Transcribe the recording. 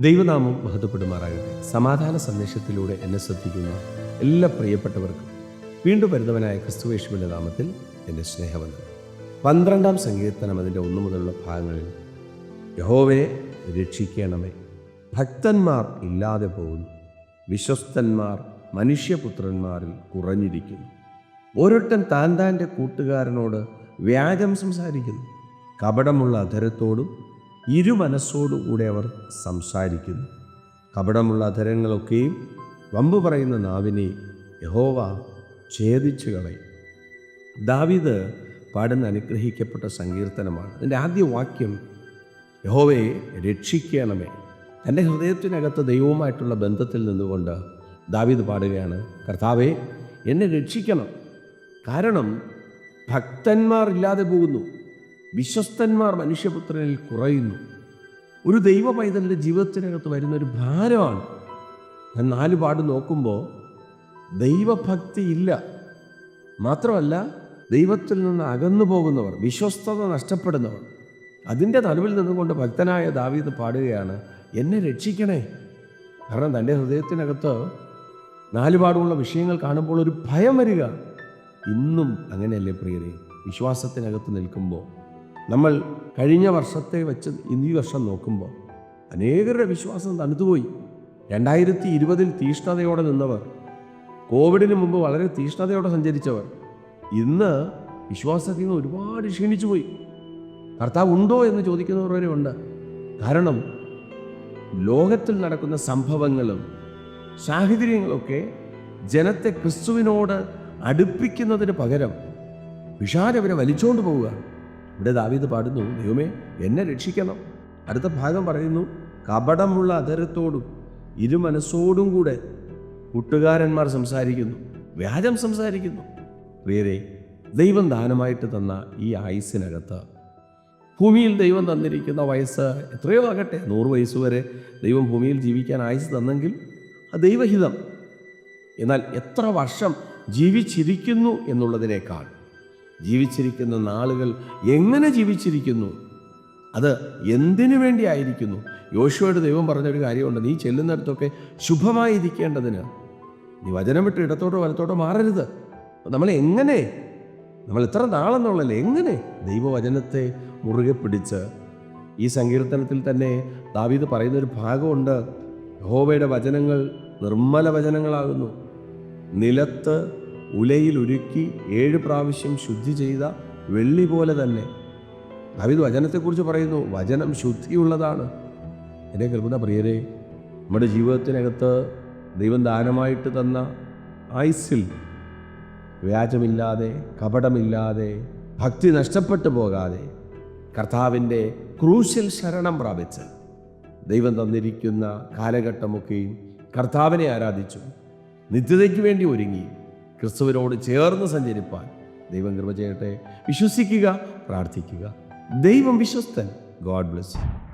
ദൈവനാമം മഹത്വപ്പെടുമാറാകട്ടെ. സമാധാന സന്ദേശത്തിലൂടെ എന്നെ ശ്രദ്ധിക്കുന്ന എല്ലാ പ്രിയപ്പെട്ടവർക്കും വീണ്ടും വരുന്നവനായ ക്രിസ്തുവേശുവിന്റെ നാമത്തിൽ എന്റെ സ്നേഹവന്ദനം. പന്ത്രണ്ടാം സങ്കീർത്തനം അതിന്റെ ഒന്നു മുതലുള്ള ഭാഗങ്ങളിൽ യഹോവയെ രക്ഷിക്കണമേ. ഭക്തന്മാർ ഇല്ലാതെ പോകുന്നു. വിശ്വസ്തന്മാർ മനുഷ്യപുത്രന്മാരിൽ കുറഞ്ഞിരിക്കുന്നു. ഓരോരുത്തൻ താൻ താന്റെ കൂട്ടുകാരനോട് വ്യാജം സംസാരിക്കുന്നു. കപടമുള്ള അധരത്തോടും ഇരുമനസ്സോടുകൂടെ അവർ സംസാരിക്കുന്നു. കപടമുള്ള അധരങ്ങളൊക്കെയും വമ്പ് പറയുന്ന നാവിനെ യഹോവ ഛേദിച്ചു കളയും. ദാവിദ് പാടുന്ന അനുഗ്രഹിക്കപ്പെട്ട സങ്കീർത്തനമാണ്. അതിന്റെ ആദ്യ വാക്യം യഹോവയെ രക്ഷിക്കണമേ. തന്റെ ഹൃദയത്തിനകത്ത് ദൈവവുമായിട്ടുള്ള ബന്ധത്തിൽ നിന്നുകൊണ്ട് ദാവീദ് പാടുകയാണ് കർത്താവെ എന്നെ രക്ഷിക്കണം. കാരണം ഭക്തന്മാർ ഇല്ലാതെ പോകുന്നു. വിശ്വസ്തന്മാർ മനുഷ്യപുത്രനിൽ കുറയുന്നു. ഒരു ദൈവ പൈതലിന്റെ ജീവിതത്തിനകത്ത് വരുന്ന ഒരു ഭാരമാണ്. ഞാൻ നാല് പാട് നോക്കുമ്പോൾ ദൈവഭക്തി ഇല്ല. മാത്രമല്ല ദൈവത്തിൽ നിന്ന് അകന്നു പോകുന്നവർ വിശ്വസ്തത നഷ്ടപ്പെടുന്നവർ അതിന്റെ നടുവിൽ നിന്നുകൊണ്ട് ഭക്തനായ ദാവീദ് പാടുകയാണ് എന്നെ രക്ഷിക്കണേ. കാരണം തന്റെ ഹൃദയത്തിനകത്ത് നാലുപാടുമുള്ള വിഷയങ്ങൾ കാണുമ്പോൾ ഒരു ഭയം വരിക. ഇന്നും അങ്ങനെയല്ലേ പ്രിയരെ? വിശ്വാസത്തിനകത്ത് നിൽക്കുമ്പോൾ നമ്മൾ കഴിഞ്ഞ വർഷത്തെ വെച്ച് ഈ വർഷം നോക്കുമ്പോൾ അനേകരുടെ വിശ്വാസം തണുത്തുപോയി. രണ്ടായിരത്തി ഇരുപതിൽ തീഷ്ണതയോടെ നിന്നവർ കോവിഡിന് മുമ്പ് വളരെ തീഷ്ണതയോടെ സഞ്ചരിച്ചവർ ഇന്ന് വിശ്വാസത്തിൽ നിന്ന് ഒരുപാട് ക്ഷീണിച്ചു പോയി കർത്താവ് ഉണ്ടോ എന്ന് ചോദിക്കുന്നവർ വരെ ഉണ്ട്. കാരണം ലോകത്തിൽ നടക്കുന്ന സംഭവങ്ങളും സാഹചര്യങ്ങളൊക്കെ ജനത്തെ ക്രിസ്തുവിനോട് അടുപ്പിക്കുന്നതിന് പകരം വിഷാരവരെ വലിച്ചുകൊണ്ട് പോവുകയാണ്. ഇവിടെ ദാവീദ് പാടുന്നു ദൈവമേ എന്നെ രക്ഷിക്കണം. അടുത്ത ഭാഗം പറയുന്നു കപടമുള്ള അധരത്തോടും ഇരുമനസ്സോടും കൂടെ കൂട്ടുകാരന്മാർ സംസാരിക്കുന്നു വ്യാജം സംസാരിക്കുന്നു. പ്രിയരെ ദൈവം ദാനമായിട്ട് തന്ന ഈ ആയുസ്സിനകത്ത് ഭൂമിയിൽ ദൈവം തന്നിരിക്കുന്ന വയസ്സ് എത്രയോ ആകട്ടെ നൂറ് വയസ്സ് വരെ ദൈവം ഭൂമിയിൽ ജീവിക്കാൻ ആയുസ് തന്നെങ്കിൽ ആ ദൈവഹിതം. എന്നാൽ എത്ര വർഷം ജീവിച്ചിരിക്കുന്നു എന്നുള്ളതിനേക്കാൾ ജീവിച്ചിരിക്കുന്ന നാളുകൾ എങ്ങനെ ജീവിച്ചിരിക്കുന്നു? അത് എന്തിനു വേണ്ടിയായിരിക്കുന്നു? യോശുവയുടെ ദൈവം പറഞ്ഞൊരു കാര്യമുണ്ട്. നീ ചെല്ലുന്നിടത്തൊക്കെ ശുഭമായിരിക്കേണ്ടതിന്. നീ വചനം വിട്ട് ഇടത്തോട്ടോ വലത്തോട്ടോ മാറരുത്. നമ്മൾ എങ്ങനെ? നമ്മൾ ഇത്ര നാളെന്നുള്ളല്ലേ? എങ്ങനെ? ദൈവവചനത്തെ മുറുകെ പിടിച്ച് ഈ സങ്കീർത്തനത്തിൽ തന്നെ ദാവീദ് പറയുന്നൊരു ഭാഗമുണ്ട്. യഹോവയുടെ വചനങ്ങൾ നിർമ്മല വചനങ്ങളാകുന്നു. നിലത്ത് ഉലയിൽ ഉരുക്കി ഏഴ് പ്രാവശ്യം ശുദ്ധി ചെയ്ത വെള്ളി പോലെ തന്നെ. ദാവീദ് വചനത്തെക്കുറിച്ച് പറയുന്നു വചനം ശുദ്ധിയുള്ളതാണ്. എന്നെ കേൾക്കുന്ന പ്രിയരെ നമ്മുടെ ജീവിതത്തിനകത്ത് ദൈവം ദാനമായിട്ട് തന്ന ഐസിൽ വ്യാജമില്ലാതെ കപടമില്ലാതെ ഭക്തി നഷ്ടപ്പെട്ടു പോകാതെ കർത്താവിന്റെ ക്രൂശിൽ ശരണം പ്രാപിച്ച് ദൈവം തന്നിരിക്കുന്ന കാലഘട്ടമൊക്കെയും കർത്താവിനെ ആരാധിച്ചു നിത്യതയ്ക്ക് വേണ്ടി ഒരുങ്ങി ക്രിസ്തുവിനോട് ചേർന്ന് സഞ്ചരിപ്പാൻ ദൈവം കൃപ ചെയ്യട്ടെ. വിശ്വസിക്കുക പ്രാർത്ഥിക്കുക. ദൈവം വിശ്വസ്തൻ. God bless you